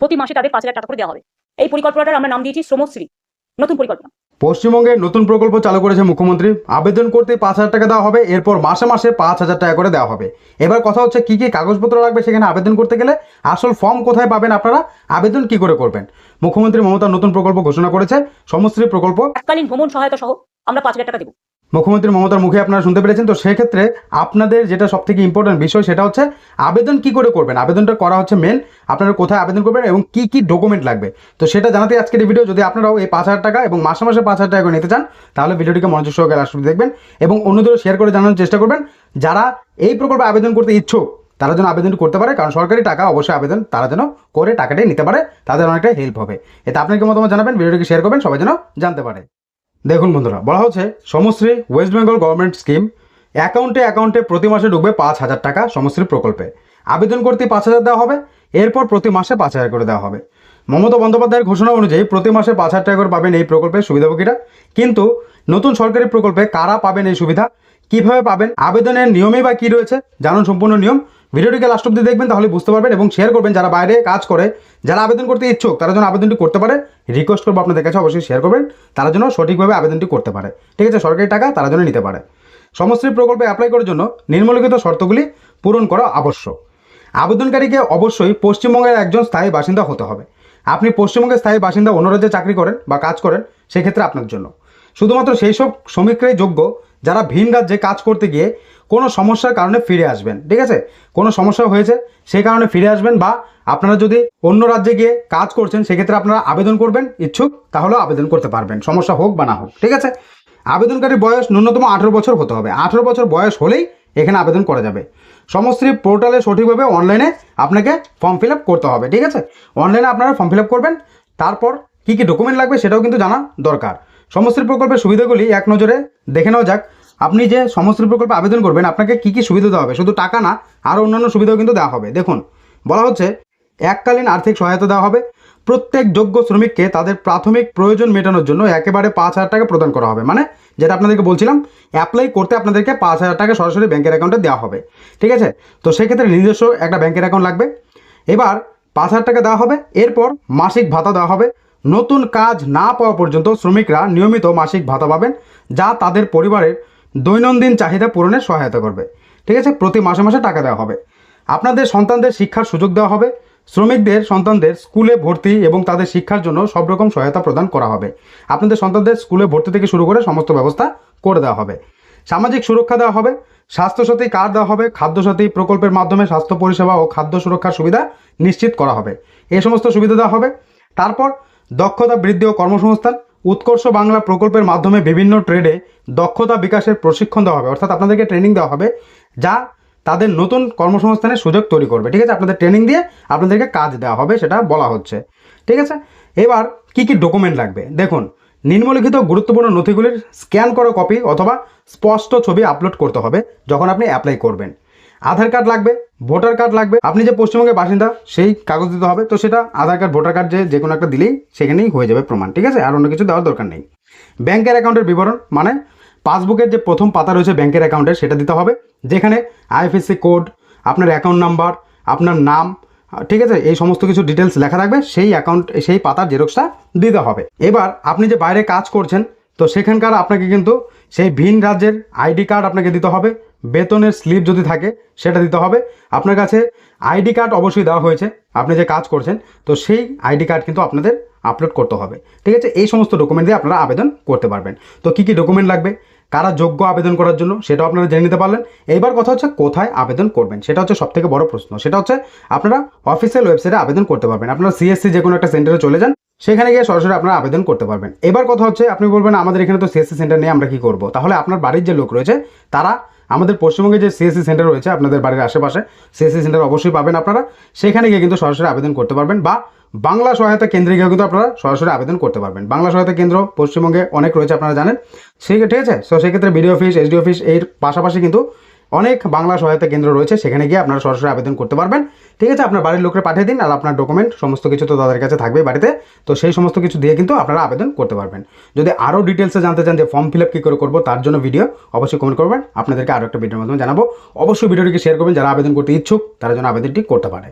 প্রতি মাসে তাদের পাঁচ হাজার টাকা করে দেওয়া হবে। এই পরিকল্পনাটার আমরা নাম দিয়েছি শ্রমশ্রী। নতুন পরিকল্পনা। পশ্চিমবঙ্গে নতুন প্রকল্প চালু করেছে মুখ্যমন্ত্রী। আবেদন করতে পাঁচ হাজার টাকা দেওয়া হবে এরপর মাসে মাসে পাঁচ হাজার টাকা করে দেওয়া হবে। এবার কথা হচ্ছে কি কি কাগজপত্র লাগবে সেখানে আবেদন করতে গেলে? আসল ফর্ম কোথায় পাবেন আপনারা? আবেদন কি করে করবেন? মুখ্যমন্ত্রী মমতা নতুন প্রকল্প ঘোষণা করেছে। সমশ্রী প্রকল্প। এককালীন ভ্রমণ সহায়তা সহ আমরা পাঁচ হাজার টাকা দেবো। মুখ্যমন্ত্রী মমতার মুখে আপনারা শুনতে পেরেছেন, তো সেক্ষেত্রে আপনাদের যেটা সব থেকে ইম্পর্টেন্ট বিষয় সেটা হচ্ছে আবেদন কি করে করবেন? আবেদনটা করা হচ্ছে মেন আপনারা কোথায় আবেদন করবেন এবং কি কি ডকুমেন্ট লাগবে? তো সেটা জানাতে আজকের এই ভিডিও যদি আপনারাও এই পাঁচ হাজার টাকা এবং মাসে মাসে পাঁচ হাজার টাকা নিতে চান, তাহলে ভিডিওটিকে মনোযোগ সহকারে অবধি দেখবেন এবং অন্যদেরও শেয়ার করে জানানোর চেষ্টা করবেন। যারা এই প্রকল্পে আবেদন করতে ইচ্ছুক, তারা যেন আবেদনটি করতে পারে, কারণ সরকারি টাকা অবশ্যই আবেদন তারা যেন করে টাকাটাই নিতে পারে, তাদের অনেকটা হেল্প হবে। এতে আপনাকে মতামত জানাবেন, ভিডিওটিকে শেয়ার করবেন, সবাই যেন জানতে পারে। দেখুন বন্ধুরা, বলা হচ্ছে Samashree west Bengal government scheme অ্যাকাউন্টে অ্যাকাউন্টে প্রতি মাসে ঢুকবে পাঁচ হাজার টাকা সমশ্রী প্রকল্পে। আবেদন করতে পাঁচ হাজার দেওয়া হবে, এরপর প্রতি মাসে পাঁচ হাজার করে দেওয়া হবে। মমতা বন্দ্যোপাধ্যায়ের ঘোষণা অনুযায়ী প্রতি মাসে পাঁচ হাজার টাকা করে পাবেন এই প্রকল্পের সুবিধাভোগীরা। কিন্তু নতুন সরকারি প্রকল্পে কারা পাবেন এই সুবিধা, কীভাবে পাবেন, আবেদনের নিয়মেই বা কী রয়েছে, জানুন সম্পূর্ণ নিয়ম। ভিডিওটিকে লাস্ট অব্দি দেখবেন তাহলে বুঝতে পারবেন এবং শেয়ার করবেন যারা বাইরে কাজ করে, যারা আবেদন করতে ইচ্ছুক, তারা যেন আবেদনটি করতে পারে। রিকোয়েস্ট করব আপনাদের কাছে, অবশ্যই শেয়ার করবেন। তারা যেন সঠিকভাবে আবেদনটি করতে পারে। ঠিক আছে, সরকারি টাকা তারা যেন নিতে পারে। সমশ্রী প্রকল্পে অ্যাপ্লাই করার জন্য নিম্নলিখিত শর্তগুলি পূরণ করা আবশ্যক। আবেদনকারীকে অবশ্যই পশ্চিমবঙ্গের একজন স্থায়ী বাসিন্দা হতে হবে। আপনি পশ্চিমবঙ্গের স্থায়ী বাসিন্দা অন্য রাজ্যে চাকরি করেন বা কাজ করেন, সেক্ষেত্রে আপনার জন্য। শুধুমাত্র সেই সব শ্রমিকরাই যোগ্য যারা ভিন রাজ্যে কাজ করতে গিয়ে কোনো সমস্যার কারণে ফিরে আসবেন, ঠিক আছে? কোনো সমস্যা হয়েছে, সেই কারণে ফিরে আসবেন বা আপনারা যদি অন্য রাজ্যে গিয়ে কাজ করছেন, সেক্ষেত্রে আপনারা আবেদন করবেন, ইচ্ছুক, তাহলেও আবেদন করতে পারবেন, সমস্যা হোক বা না হোক, ঠিক আছে? আবেদনকারীর বয়স ন্যূনতম আঠেরো বছর হতে হবে, আঠেরো বছর বয়স হলেই এখানে আবেদন করা যাবে। সমশ্রী পোর্টালে সঠিকভাবে অনলাইনে আপনাকে ফর্ম ফিল করতে হবে, ঠিক আছে? অনলাইনে আপনারা ফর্ম ফিল করবেন, তারপর কী কী ডকুমেন্ট লাগবে সেটাও কিন্তু জানা দরকার। সমশ্রী প্রকল্পের সুবিধাগুলি এক নজরে দেখে নেওয়া যাক আপনি যে সমশ্রী প্রকল্পে আবেদন করবেন, আপনাকে কী কী সুবিধা দেওয়া হবে? শুধু টাকা না আরও অন্যান্য সুবিধাও কিন্তু দেওয়া হবে। দেখুন, বলা হচ্ছে, এককালীন আর্থিক সহায়তা দেওয়া হবে। প্রত্যেক যোগ্য শ্রমিককে তাদের প্রাথমিক প্রয়োজন মেটানোর জন্য একেবারে পাঁচ হাজার টাকা প্রদান করা হবে। মানে যেটা আপনাদেরকে বলছিলাম অ্যাপ্লাই করতে আপনাদেরকে পাঁচ হাজার টাকা সরাসরি ব্যাংকের অ্যাকাউন্টে দেওয়া হবে। ঠিক আছে? তো সেক্ষেত্রে নিজস্ব একটা ব্যাংকের অ্যাকাউন্ট লাগবে। এবার পাঁচ হাজার টাকা দেওয়া হবে, এরপর মাসিক ভাতা দেওয়া হবে। নতুন কাজ না পাওয়া পর্যন্ত শ্রমিকরা নিয়মিত মাসিক ভাতা পাবেন, যা তাদের পরিবারের দৈনন্দিন চাহিদা পূরণে সহায়তা করবে। ঠিক আছে? প্রতি মাসে মাসে টাকা দেওয়া হবে। আপনাদের সন্তানদের শিক্ষার সুযোগ দেওয়া হবে। শ্রমিকদের সন্তানদের স্কুলে ভর্তি এবং তাদের শিক্ষার জন্য সব রকম সহায়তা প্রদান করা হবে। আপনাদের সন্তানদের স্কুলে ভর্তি থেকে শুরু করে সমস্ত ব্যবস্থা করে দেওয়া হবে। সামাজিক সুরক্ষা দেওয়া হবে। স্বাস্থ্যসাথী কার্ড দেওয়া হবে। খাদ্যসাথী প্রকল্পের মাধ্যমে স্বাস্থ্য পরিষেবা ও খাদ্য সুরক্ষার সুবিধা নিশ্চিত করা হবে। এই সমস্ত সুবিধা দেওয়া হবে। তারপর দক্ষতা বৃদ্ধি ও কর্মসংস্থান। উৎকর্ষ বাংলা প্রকল্পের মাধ্যমে বিভিন্ন ট্রেডে দক্ষতা বিকাশের প্রশিক্ষণ দেওয়া হবে। অর্থাৎ আপনাদেরকে ট্রেনিং দেওয়া হবে, যা তাদের নতুন কর্মসংস্থানের সুযোগ তৈরি করবে। ঠিক আছে? আপনাদের ট্রেনিং দিয়ে আপনাদেরকে কাজ দেওয়া হবে, সেটা বলা হচ্ছে। ঠিক আছে? এবার কি কি ডকুমেন্ট লাগবে? দেখুন, নিম্নলিখিত গুরুত্বপূর্ণ নথিগুলির স্ক্যান করা কপি অথবা স্পষ্ট ছবি আপলোড করতে হবে, যখন আপনি অ্যাপ্লাই করবেন। আধার কার্ড লাগবে, ভোটার কার্ড লাগবে। আপনি যে পশ্চিমবঙ্গের বাসিন্দা, সেই কাগজ দিতে হবে। তো সেটা আধার কার্ড, ভোটার কার্ড যে যে কোনো একটা দিলেই সেখানেই হয়ে যাবে প্রমাণ, ঠিক আছে? আর অন্য কিছু দেওয়ার দরকার নেই। ব্যাংকের অ্যাকাউন্টের বিবরণ মানে পাসবুকের যে প্রথম পাতা রয়েছে ব্যাংকের অ্যাকাউন্টের সেটা দিতে হবে। যেখানে আইএফএসসি কোড, আপনার অ্যাকাউন্ট নাম্বার, আপনার নাম, ঠিক আছে? এই সমস্ত কিছু ডিটেলস লেখা থাকবে। সেই অ্যাকাউন্ট, সেই পাতার জেরক্সটা দিতে হবে। এবার আপনি যে বাইরে কাজ করছেন তো সেখানকার আপনাকে কিন্তু সেই ভিন রাজ্যের আইডি কার্ড আপনাকে দিতে হবে। বেতনের স্লিপ যদি থাকে, সেটা দিতে হবে। আপনার কাছে আইডি কার্ড অবশ্যই দেওয়া হয়েছে, আপনি যে কাজ করছেন, তো সেই আইডি কার্ড কিন্তু আপনাদের আপলোড করতে হবে। ঠিক আছে? এই সমস্ত ডকুমেন্ট দিয়ে আপনারা আবেদন করতে পারবেন। তো কী কী ডকুমেন্ট লাগবে? কারা যোগ্য আবেদন করার জন্য সেটাও আপনারা জেনে নিতে পারলেন। এইবার কথা হচ্ছে কোথায় আবেদন করবেন, সেটা হচ্ছে সব থেকে বড় প্রশ্ন। সেটা হচ্ছে আপনারা অফিসিয়াল ওয়েবসাইটে আবেদন করতে পারবেন। আপনারা সিএসসি যে কোনো একটা সেন্টারে চলে যান। সেখানে গিয়ে সরাসরি আপনারা আবেদন করতে পারবেন। এবার কথা হচ্ছে, আপনি বলবেন, আমাদের এখানে তো সিএসসি সেন্টার নেই, আমরা কি করব? তাহলে আপনার বাড়ির যে লোক রয়েছে, তারা আমাদের পশ্চিমবঙ্গে যে সিএসসি সেন্টার রয়েছে, আপনাদের বাড়ির আশেপাশে সিএসসি সেন্টার অবশ্যই পাবেন আপনারা। সেখানে গিয়ে কিন্তু সরাসরি আবেদন করতে পারবেন বা বাংলা সহায়তা কেন্দ্রে গিয়ে কিন্তু আপনারা সরাসরি আবেদন করতে পারবেন। বাংলা সহায়তা কেন্দ্র পশ্চিমবঙ্গে অনেক রয়েছে আপনারা জানেন। সেই ঠিক আছে? তো সেক্ষেত্রে বিডিও অফিস এসডি অফিস এর পাশাপাশি কিন্তু অনেক বাংলা সহায়তা কেন্দ্র রয়েছে, সেখানে গিয়ে আপনারা সরাসরি আবেদন করতে পারবেন। ঠিক আছে, আপনার বাড়ির লোকরা পাঠিয়ে দিন আর আপনার ডকুমেন্ট সমস্ত কিছু তো তাদের কাছে থাকবে বাড়িতে। তো সেই সমস্ত কিছু দিয়ে কিন্তু আপনারা আবেদন করতে পারবেন। যদি আরও ডিটেলসে জানতে চান যে ফর্ম ফিল আপ কী করে করব তার জন্য ভিডিও অবশ্যই কমেন্ট করবেন। আপনাদেরকে আরও একটা ভিডিওর মাধ্যমে জানাব। অবশ্যই ভিডিওটিকে শেয়ার করবেন। যারা আবেদন করতে ইচ্ছুক, তারা যেন আবেদনটি করতে পারে।